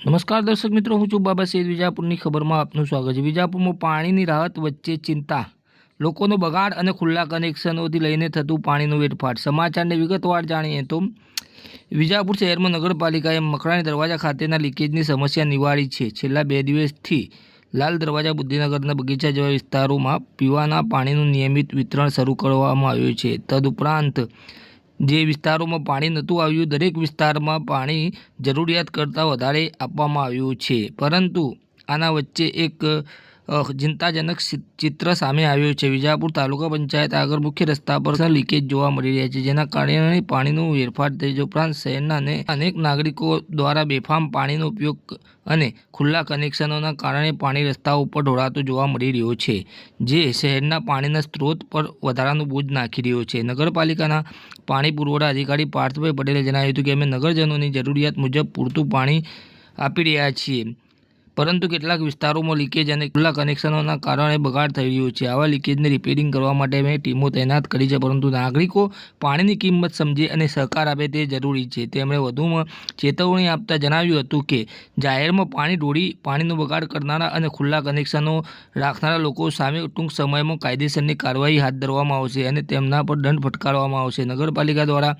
નમસ્કાર દર્શક મિત્રો, હું છું બાબા સૈદ વિજાપુરની ખબરમાં આપનું સ્વાગત છે. વિજાપુરમાં પાણીની રાહત વચ્ચે ચિંતા. લોકોનો બગાડ અને ખુલ્લા કનેક્શનોથી લઈને થતું પાણીનું વેડફાટ. સમાચારને વિગતવાર જાણીએ તો, વિજાપુર શહેરમાં નગરપાલિકાએ મકરાણી દરવાજા ખાતેના લીકેજની સમસ્યા નિવારી છે. છેલ્લા બે દિવસથી લાલ દરવાજા બુદ્ધિનગરના બગીચા જેવા વિસ્તારોમાં પીવાના પાણીનું નિયમિત વિતરણ શરૂ કરવામાં આવ્યું છે. તદુપરાંત જે વિસ્તારોમાં પાણી નહોતું આવ્યું, દરેક વિસ્તારમાં પાણી જરૂરિયાત કરતાં વધારે આપવામાં આવ્યું છે. પરંતુ આના વચ્ચે એક ચિંતાજનક ચિત્ર સામે આવ્યું છે. વિજાપુર તાલુકા પંચાયત આગળ મુખ્ય રસ્તા પર લીકેજ જોવા મળી રહ્યા છે, જેના કારણે પાણીનું વેરફાટ થઈ છે ઉપરાંત શહેરના અનેક નાગરિકો દ્વારા બેફામ પાણીનો ઉપયોગ અને ખુલ્લા કનેક્શનોના કારણે પાણી રસ્તાઓ ઉપર ઢોળાતું જોવા મળી રહ્યું છે, જે શહેરના પાણીના સ્ત્રોત પર વધારાનું બોજ નાખી રહ્યો છે. નગરપાલિકાના પાણી પુરવઠા અધિકારી પાર્થભાઈ પટેલે જણાવ્યું હતું કે, અમે નગરજનોની જરૂરિયાત મુજબ પૂરતું પાણી આપી રહ્યા છીએ. પરંતુ કેટલાક વિસ્તારોમાં લીકેજ અને ખુલ્લા કનેક્શનોના કારણે બગાડ થઈ રહ્યો છે. આવા લીકેજને રિપેરિંગ કરવા માટે મેં ટીમો તૈનાત કરી છે, પરંતુ નાગરિકો પાણીની કિંમત સમજે અને સહકાર આપે તે જરૂરી છે. તેમણે વધુમાં ચેતવણી આપતા જણાવ્યું હતું કે, જાહેરમાં પાણી ઢોળી, પાણીનો બગાડ કરનારા અને ખુલ્લા કનેક્શનો રાખનારા લોકો સામે ટૂંક સમયમાં કાયદેસરની કાર્યવાહી હાથ ધરવામાં આવશે અને તેમના પર દંડ ફટકારવામાં આવશે. નગરપાલિકા દ્વારા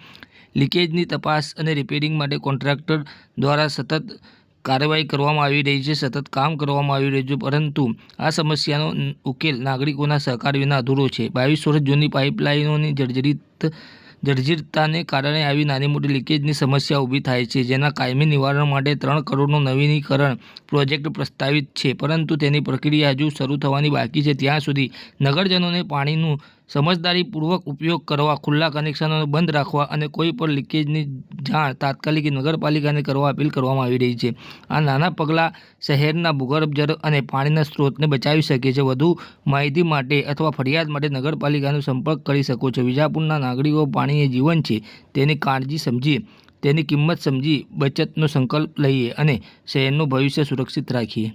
લીકેજની તપાસ અને રિપેરિંગ માટે કોન્ટ્રાક્ટર દ્વારા સતત કાર્યવાહી કરવામાં આવી રહી છે, સતત કામ કરવામાં આવી રહ્યું છે, પરંતુ આ સમસ્યાનો ઉકેલ નાગરિકોના સહકાર વિના અધૂરો છે. બાવીસ વર્ષ જૂની પાઇપલાઇનોની જર્જરિત જર્જરિતતાને કારણે આવી નાની મોટી લીકેજની સમસ્યા ઊભી થાય છે, જેના કાયમી નિવારણ માટે ત્રણ કરોડનું નવીનીકરણ પ્રોજેક્ટ પ્રસ્તાવિત છે, પરંતુ તેની પ્રક્રિયા હજુ શરૂ થવાની બાકી છે. ત્યાં સુધી નગરજનોને પાણીનું સમજદારીપૂર્વક ઉપયોગ કરવા, ખુલ્લા કનેક્શનોને બંધ રાખવા અને કોઈ પણ લીકેજની જાણ તાત્કાલિક નગરપાલિકાને કરવા અપીલ કરવામાં આવી રહી છે. આ નાના પગલાં શહેરના ભૂગર્ભ જળ અને પાણીના સ્ત્રોતને બચાવી શકે છે. વધુ માહિતી માટે અથવા ફરિયાદ માટે નગરપાલિકાનો સંપર્ક કરી શકો છો. વિજાપુરના નાગરિકો પાણી જીવન છે, તેની કાળજી સમજી તેની કિંમત સમજી બચતનો સંકલ્પ લઈએ અને શહેરનું ભવિષ્ય સુરક્ષિત રાખીએ.